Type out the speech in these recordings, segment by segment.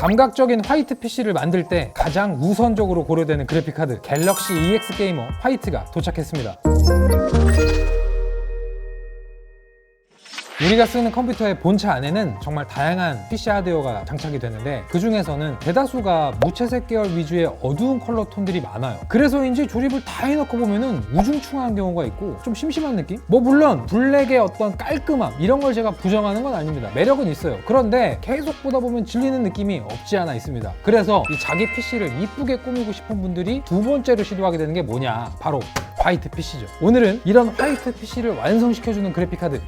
감각적인 화이트 PC를 만들 때 가장 우선적으로 고려되는 그래픽 카드 갤럭시 EX 게이머 화이트가 도착했습니다. 우리가 쓰는 컴퓨터의 본체 안에는 정말 다양한 PC 하드웨어가 장착이 되는데 그 중에서는 대다수가 무채색 계열 위주의 어두운 컬러 톤들이 많아요. 그래서인지 조립을 다 해놓고 보면은 우중충한 경우가 있고 좀 심심한 느낌? 뭐 물론 블랙의 어떤 깔끔함 이런 걸 제가 부정하는 건 아닙니다. 매력은 있어요. 그런데 계속 보다 보면 질리는 느낌이 없지 않아 있습니다. 그래서 이 자기 PC를 이쁘게 꾸미고 싶은 분들이 두 번째로 시도하게 되는 게 뭐냐? 바로 화이트 PC죠. 오늘은 이런 화이트 PC를 완성시켜주는 그래픽카드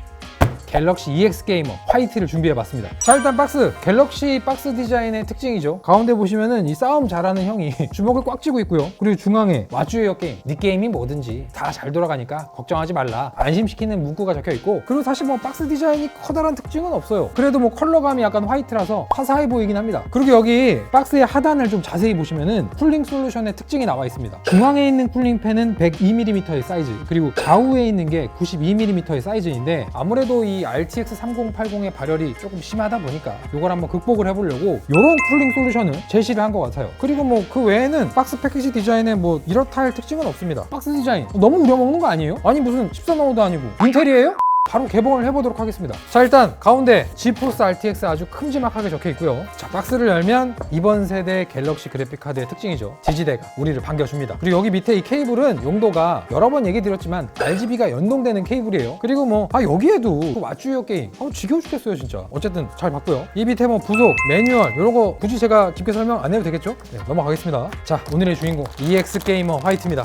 갤럭시 EX 게이머 화이트를 준비해봤습니다. 자 일단 박스 갤럭시 박스 디자인의 특징이죠. 가운데 보시면은 이 싸움 잘하는 형이 주먹을 꽉 쥐고 있고요. 그리고 중앙에 왓츠웨어 게임 네 게임이 뭐든지 다 잘 돌아가니까 걱정하지 말라 안심시키는 문구가 적혀 있고 그리고 사실 뭐 박스 디자인이 커다란 특징은 없어요. 그래도 뭐 컬러감이 약간 화이트라서 화사해 보이긴 합니다. 그리고 여기 박스의 하단을 좀 자세히 보시면은 쿨링 솔루션의 특징이 나와 있습니다. 중앙에 있는 쿨링 팬은 102mm의 사이즈 그리고 좌우에 있는 게 92mm의 사이즈인데 아무래도 이 RTX 3080의 발열이 조금 심하다 보니까 이걸 한번 극복을 해보려고 이런 쿨링 솔루션을 제시를 한 것 같아요. 그리고 뭐 그 외에는 박스 패키지 디자인에 뭐 이렇다 할 특징은 없습니다. 박스 디자인 너무 우려먹는 거 아니에요? 아니 무슨 14나노도 아니고 인텔이에요? 바로 개봉을 해보도록 하겠습니다. 자 일단 가운데 지포스 RTX 아주 큼지막하게 적혀 있고요. 자 박스를 열면 이번 세대 갤럭시 그래픽 카드의 특징이죠. 지지대가 우리를 반겨줍니다. 그리고 여기 밑에 이 케이블은 용도가 여러 번 얘기 드렸지만 RGB가 연동되는 케이블이에요. 그리고 뭐 아 여기에도 그 왓츠웨어 게임 아 지겨워 죽겠어요 진짜. 어쨌든 잘 봤고요. 이 밑에 뭐 부속, 매뉴얼 이런 거 굳이 제가 깊게 설명 안 해도 되겠죠? 네, 넘어가겠습니다. 자 오늘의 주인공 EX 게이머 화이트입니다.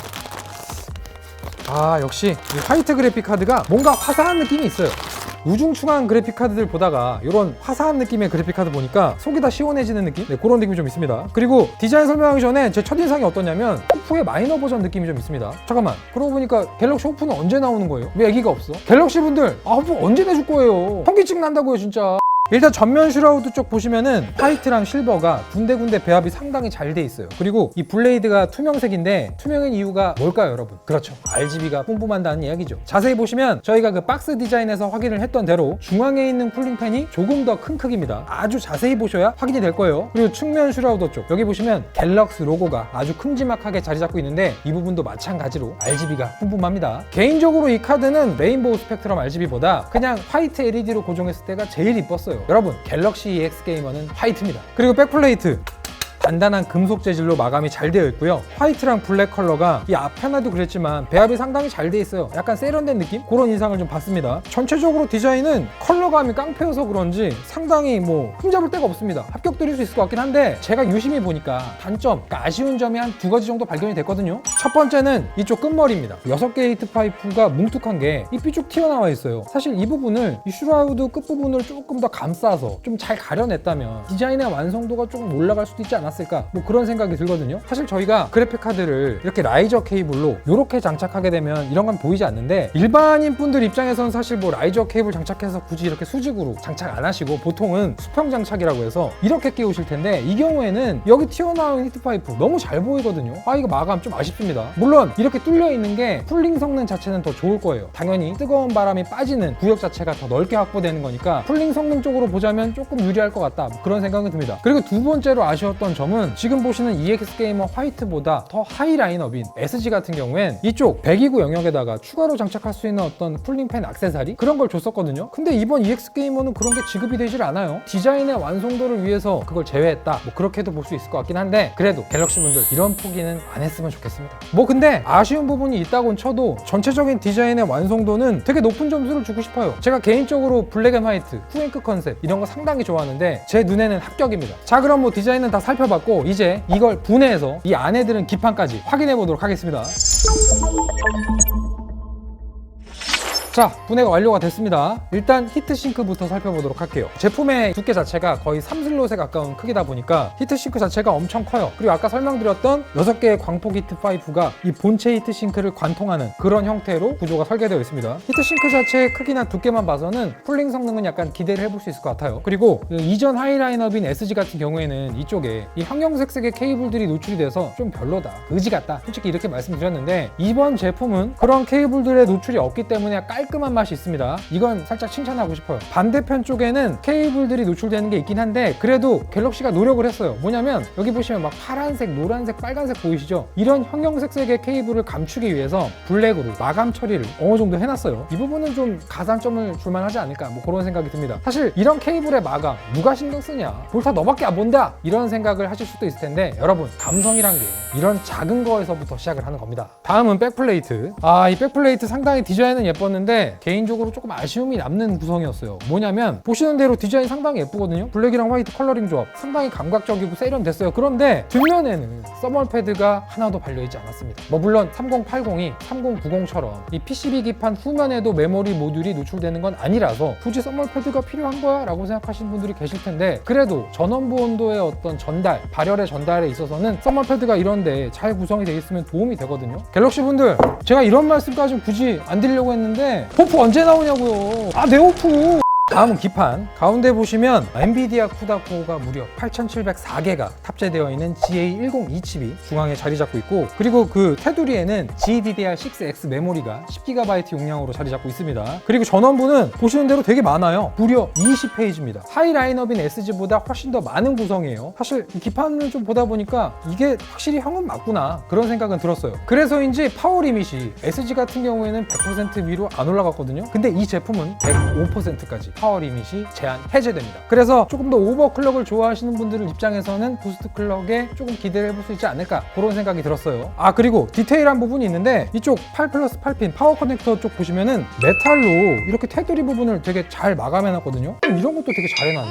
아 역시 이 화이트 그래픽 카드가 뭔가 화사한 느낌이 있어요 우중충한 그래픽 카드들 보다가 이런 화사한 느낌의 그래픽 카드 보니까 속이 다 시원해지는 느낌? 네 그런 느낌이 좀 있습니다 그리고 디자인 설명하기 전에 제 첫인상이 어떠냐면 호프의 마이너 버전 느낌이 좀 있습니다 잠깐만 그러고 보니까 갤럭시 호프는 언제 나오는 거예요? 왜 얘기가 없어? 갤럭시 분들 아 호프 언제 내줄 거예요? 현기증 난다고요 진짜 일단 전면 슈라우드 쪽 보시면은 화이트랑 실버가 군데군데 배합이 상당히 잘 돼 있어요. 그리고 이 블레이드가 투명색인데 투명인 이유가 뭘까요, 여러분? 그렇죠. RGB가 뿜뿜한다는 이야기죠. 자세히 보시면 저희가 그 박스 디자인에서 확인을 했던 대로 중앙에 있는 쿨링팬이 조금 더 큰 크기입니다. 아주 자세히 보셔야 확인이 될 거예요. 그리고 측면 슈라우더 쪽 여기 보시면 갤럭스 로고가 아주 큼지막하게 자리 잡고 있는데 이 부분도 마찬가지로 RGB가 뿜뿜합니다. 개인적으로 이 카드는 레인보우 스펙트럼 RGB보다 그냥 화이트 LED로 고정했을 때가 제일 이뻤어요. 여러분 갤럭시 EX 게이머는 화이트입니다. 그리고 백플레이트 단단한 금속 재질로 마감이 잘 되어 있고요. 화이트랑 블랙 컬러가 이 앞편에도 그랬지만 배합이 상당히 잘 돼 있어요. 약간 세련된 느낌? 그런 인상을 좀 받습니다. 전체적으로 디자인은 컬러감이 깡패여서 그런지 상당히 뭐 흠잡을 데가 없습니다. 합격 드릴 수 있을 것 같긴 한데 제가 유심히 보니까 단점, 그러니까 아쉬운 점이 한 두 가지 정도 발견이 됐거든요. 첫 번째는 이쪽 끝머리입니다. 6개의 히트 파이프가 뭉툭한 게 잎이 쭉 튀어나와 있어요. 사실 이 부분을 이 슈라우드 끝부분을 조금 더 감싸서 좀 잘 가려냈다면 디자인의 완성도가 조금 올라갈 수도 있지 않았을까 뭐 그런 생각이 들거든요. 사실 저희가 그래픽 카드를 이렇게 라이저 케이블로 이렇게 장착하게 되면 이런 건 보이지 않는데 일반인 분들 입장에서는 사실 뭐 라이저 케이블 장착해서 굳이 이렇게 수직으로 장착 안 하시고 보통은 수평 장착이라고 해서 이렇게 끼우실 텐데 이 경우에는 여기 튀어나온 히트 파이프 너무 잘 보이거든요. 아 이거 마감 좀 아쉽습니다. 물론 이렇게 뚫려 있는 게 쿨링 성능 자체는 더 좋을 거예요. 당연히 뜨거운 바람이 빠지는 구역 자체가 더 넓게 확보되는 거니까 쿨링 성능 쪽으로 보자면 조금 유리할 것 같다. 뭐 그런 생각이 듭니다. 그리고 두 번째로 아쉬웠던 점은 지금 보시는 EX 게이머 화이트보다 더 하이 라인업인 SG 같은 경우엔 이쪽 배기구 영역에다가 추가로 장착할 수 있는 어떤 쿨링팬 액세서리 그런 걸 줬었거든요. 근데 이번 EX 게이머는 그런 게 지급이 되질 않아요. 디자인의 완성도를 위해서 그걸 제외했다. 뭐 그렇게도 볼 수 있을 것 같긴 한데 그래도 갤럭시 분들 이런 포기는 안 했으면 좋겠습니다. 뭐 근데 아쉬운 부분이 있다곤 쳐도 전체적인 디자인의 완성도는 되게 높은 점수를 주고 싶어요. 제가 개인적으로 블랙 앤 화이트, 후잉크 컨셉 이런 거 상당히 좋아하는데 제 눈에는 합격입니다. 자 그럼 뭐 디자인은 다 살펴 봤고 이제 이걸 분해해서 이 안에 들은 기판까지 확인해 보도록 하겠습니다. 자, 분해가 완료가 됐습니다. 일단 히트싱크부터 살펴보도록 할게요. 제품의 두께 자체가 거의 3슬롯에 가까운 크기다 보니까 히트싱크 자체가 엄청 커요. 그리고 아까 설명드렸던 6개의 광폭 히트 파이프가 이 본체 히트싱크를 관통하는 그런 형태로 구조가 설계되어 있습니다. 히트싱크 자체의 크기나 두께만 봐서는 쿨링 성능은 약간 기대를 해볼 수 있을 것 같아요. 그리고 그 이전 하이라인업인 SG 같은 경우에는 이쪽에 이 형형색색의 케이블들이 노출이 돼서 좀 별로다. 의지 같다. 솔직히 이렇게 말씀드렸는데 이번 제품은 그런 케이블들의 노출이 없기 때문에 깔 깔끔한 맛이 있습니다. 이건 살짝 칭찬하고 싶어요. 반대편 쪽에는 케이블들이 노출되는 게 있긴 한데 그래도 갤럭시가 노력을 했어요. 뭐냐면 여기 보시면 막 파란색, 노란색, 빨간색 보이시죠? 이런 형형색색의 케이블을 감추기 위해서 블랙으로 마감 처리를 어느 정도 해놨어요. 이 부분은 좀 가산점을 줄만하지 않을까 뭐 그런 생각이 듭니다. 사실 이런 케이블의 마감 누가 신경 쓰냐? 볼타 너밖에 안 본다 이런 생각을 하실 수도 있을 텐데 여러분 감성이란 게 이런 작은 거에서부터 시작을 하는 겁니다. 다음은 백플레이트. 아 이 백플레이트 상당히 디자인은 예뻤는데 개인적으로 조금 아쉬움이 남는 구성이었어요. 뭐냐면 보시는 대로 디자인 상당히 예쁘거든요. 블랙이랑 화이트 컬러링 조합 상당히 감각적이고 세련됐어요. 그런데 뒷면에는 서멀 패드가 하나도 발려있지 않았습니다. 뭐 물론 3080이 3090처럼 이 PCB 기판 후면에도 메모리 모듈이 노출되는 건 아니라서 굳이 서멀 패드가 필요한 거야? 라고 생각하시는 분들이 계실 텐데 그래도 전원부 온도의 어떤 전달, 발열의 전달에 있어서는 서멀 패드가 이런데 잘 구성이 되어 있으면 도움이 되거든요. 갤럭시 분들 제가 이런 말씀까지 굳이 안 드리려고 했는데 호프 언제 나오냐고요. 아내 호프. 다음은 기판 가운데 보시면 엔비디아 쿠다코가 무려 8704개가 탑재되어 있는 GA10 칩이 중앙에 자리 잡고 있고 그리고 그 테두리에는 GDDR6X 메모리가 10GB 용량으로 자리 잡고 있습니다. 그리고 전원부는 보시는 대로 되게 많아요. 무려 20페이지입니다. 하이 라인업인 SG보다 훨씬 더 많은 구성이에요. 사실 이 기판을 좀 보다 보니까 이게 확실히 형은 맞구나 그런 생각은 들었어요. 그래서인지 파워 리밋이 SG 같은 경우에는 100% 위로 안 올라갔거든요. 근데 이 제품은 105%까지 파워 리밋이 제한 해제됩니다. 그래서 조금 더 오버클럭을 좋아하시는 분들 입장에서는 부스트 클럭에 조금 기대를 해볼 수 있지 않을까 그런 생각이 들었어요. 아 그리고 디테일한 부분이 있는데 이쪽 8 플러스 8핀 파워 커넥터 쪽 보시면은 메탈로 이렇게 테두리 부분을 되게 잘 마감해놨거든요. 이런 것도 되게 잘 해놨네.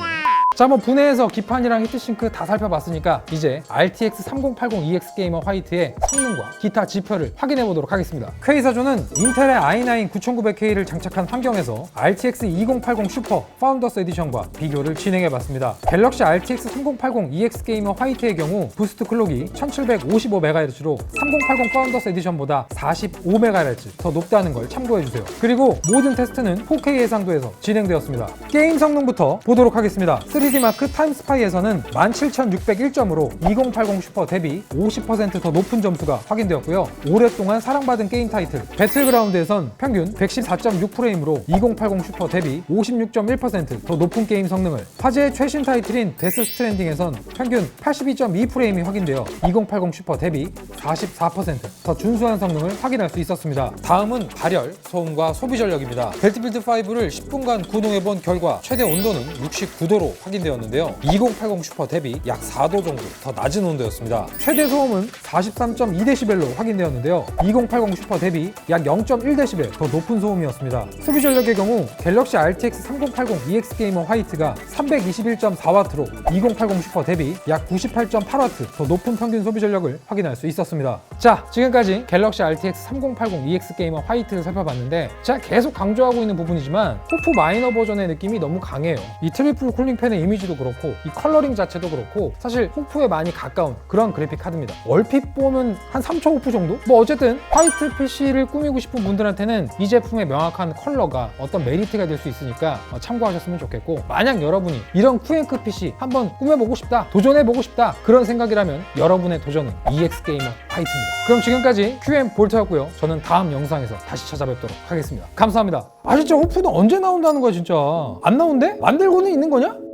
자, 한번 분해해서 기판이랑 히트싱크 다 살펴봤으니까 이제 RTX 3080 EX 게이머 화이트의 성능과 기타 지표를 확인해 보도록 하겠습니다. K사조는 인텔의 i9 9900K를 장착한 환경에서 RTX 2080 슈퍼 파운더스 에디션과 비교를 진행해 봤습니다. 갤럭시 RTX 3080 EX 게이머 화이트의 경우 부스트 클록이 1755MHz로 3080 파운더스 에디션보다 45MHz 더 높다는 걸 참고해 주세요. 그리고 모든 테스트는 4K 해상도에서 진행되었습니다. 게임 성능부터 보도록 하겠습니다. 3D 마크 타임스파이에서는 17601점으로 2080 슈퍼 대비 50%더 높은 점수가 확인되었고요. 오랫동안 사랑받은 게임 타이틀 배틀그라운드에선 평균 114.6 프레임으로 2080 슈퍼 대비 56.1%더 높은 게임 성능을 화제의 최신 타이틀인 데스 스트랜딩에선 평균 82.2 프레임이 확인되어 2080 슈퍼 대비 44%더 준수한 성능을 확인할 수 있었습니다. 다음은 발열, 소음과 소비 전력입니다. 벨트빌드 5를 10분간 구동해본 결과 최대 온도는 69도로 확인 되었는데요. 2080 슈퍼 대비 약 4도 정도 더 낮은 온도였습니다. 최대 소음은 43.2dB로 확인되었는데요. 2080 슈퍼 대비 약 0.1dB 더 높은 소음이었습니다. 소비 전력의 경우 갤럭시 RTX 3080 EX 게이머 화이트가 321.4W로 2080 슈퍼 대비 약 98.8W 더 높은 평균 소비 전력을 확인할 수 있었습니다. 자, 지금까지 갤럭시 RTX 3080 EX 게이머 화이트를 살펴봤는데 제가 계속 강조하고 있는 부분이지만 호프 마이너 버전의 느낌이 너무 강해요. 이 트리플 쿨링 팬의 이미지도 그렇고 이 컬러링 자체도 그렇고 사실 호프에 많이 가까운 그런 그래픽 카드입니다. 얼핏 보면 한 3초 호프 정도? 뭐 어쨌든 화이트 PC를 꾸미고 싶은 분들한테는 이 제품의 명확한 컬러가 어떤 메리트가 될 수 있으니까 어, 참고하셨으면 좋겠고 만약 여러분이 이런 쿠앤크 PC 한번 꾸며보고 싶다 도전해보고 싶다 그런 생각이라면 여러분의 도전은 EX 게이머 화이트입니다. 그럼 지금까지 QM 볼트였고요. 저는 다음 영상에서 다시 찾아뵙도록 하겠습니다. 감사합니다. 아 진짜 호프는 언제 나온다는 거야 진짜 안 나온대? 만들고는 있는 거냐?